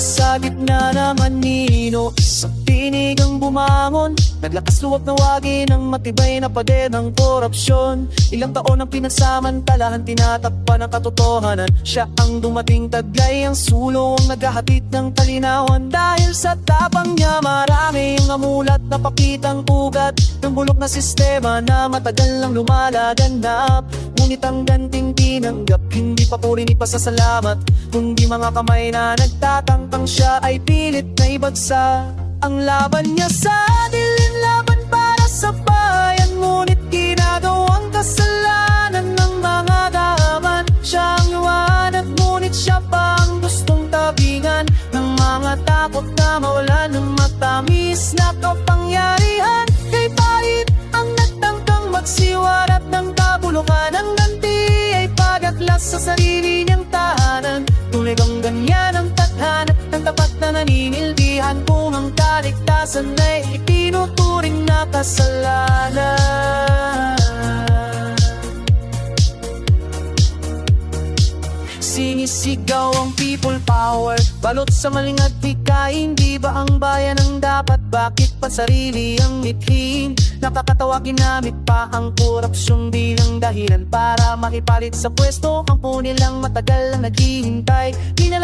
Sa gitna ng anino Isang tinig ang bumangon. Naglakas luwag na wagi ng matibay na pader ng korupsyon. Ilang taon ang pinagsamantalahan Tinatakpan ang katotohanan. Siya ang dumating taglay Ang sulong naghahatid ng kalinawan Dahil sa tapang niya marami Ang amulat na pakitang ugat Ng bulok na sistema na matagal lang lumalaganap. Ngunit ang ganting tinanggap Hindi pa puri ni pasasalamat. Kundi mga kamay na nagtatangkang siya Ay pilit na ibagsa. Ang laban niya sa dilim Laban para sa bayan. Ngunit ginagawang kasalanan Ng mga daman. Siya ang liwanag Ngunit siya pa ang gustong tabingan. Ng mga takot na mawalan Ng matamis na kapangyarihan. Kay pahit ang nagtangkang magsiwarat ng kabulukan Ang sa sarili niyang tahanan. Tunay bang ganyan ang tadhana Ng tapat na naninilbihan Kung ang kaligtasan ay itinuturing na kasalanan. Sinisigaw ang people power. Balot sa maling at hikain Di ba ang bayan ang dapat? Bakit pa sarili ang mithin. Nakakatawa ginamit pa ang korupsyon bilang dahilan Para makipalit sa pwesto. Ang po nilang matagal na naghihintay. Di na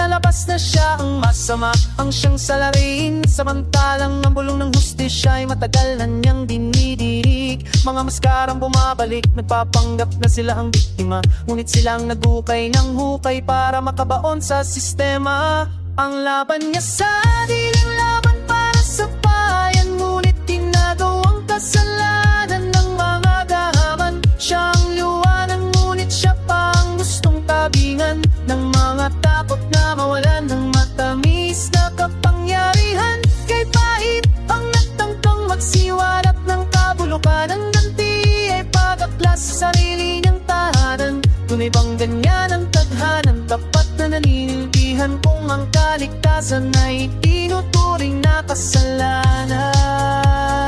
siya ang masama. Ang siyang salarin Samantalang ang bulong ng hustisya Ay matagal na niyang dinidinig Mga maskarang bumabalik Nagpapanggap na sila ang biktima. Ngunit silang nagukay ng hukay Para makabaon sa sistema. Ang laban niya sa dilim kasalanan ng mga gahaman Siya ang liwanag ngunit siya pa gustong tabingan Ng mga takot na mawalan ng matamis na kapangyarihan. Kay pahit ang nagtangkang magsiwalat ng kabulukan Ang ganti ay pagaklas sa sarili niyang tahanan. Tunay bang ganyan ang tadhanan? Tapat na naninilbihan kung ang kaligtasan ay tinuturing na kasalanan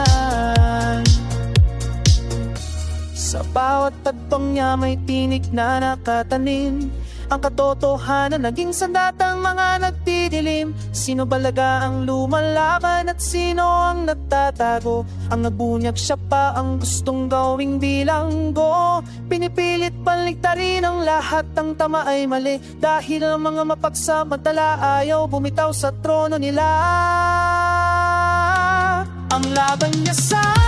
Sa bawat tagpong niya may tinik na nakatanim. Ang katotohanan naging sandatang mga nagdidilim. Sino balaga ang lumalaban at sino ang nagtatago? Ang nagbunyag siya pa ang gustong gawing bilanggo. Pinipilit paligtarin ang lahat ang tama ay mali. Dahil ang mga mapagsamantala ayaw bumitaw sa trono nila. Ang laban niya sa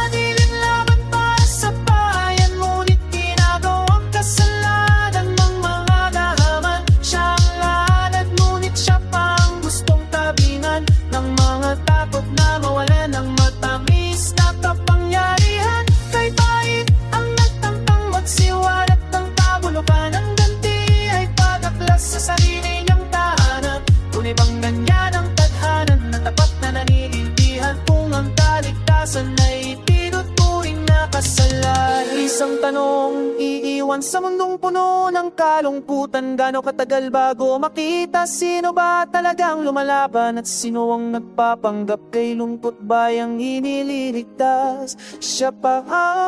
sa mundong puno ng kalungkutan Gano'ng katagal bago makita Sino ba talagang lumalaban At sino ang nagpapanggap kay lungkot bayang inililigtas Siya pa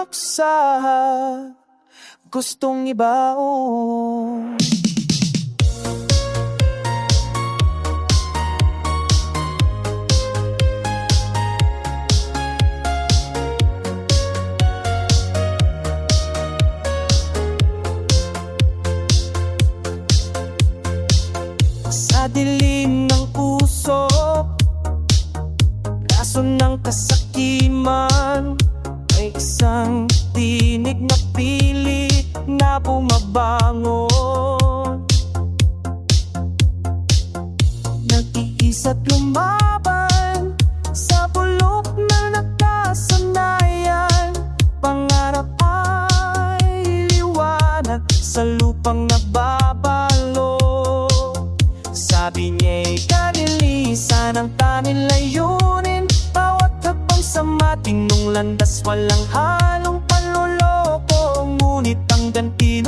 aksaha Gustong ibaon Dilim ng puso. Laso ng kasakiman. May isang tinig na pilit na bumabangon. Nag-iisa't lumaban Sabi niya'y kanilisan ang tanging layunin. Bawat habang sa matinong landas Walang halong panluloko. Ngunit ang ganti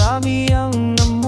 karamiang naman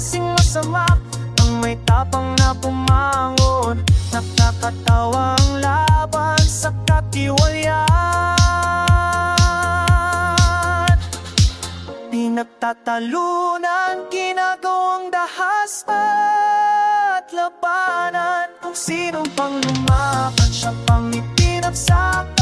palapasing masama ang may tapang na pumangon Nakakatawa ang laban sa katiwalian. Pinagtatalunan, ginagawang dahas at labanan. Kung sinong pang lumaban, siya pang ipinagsak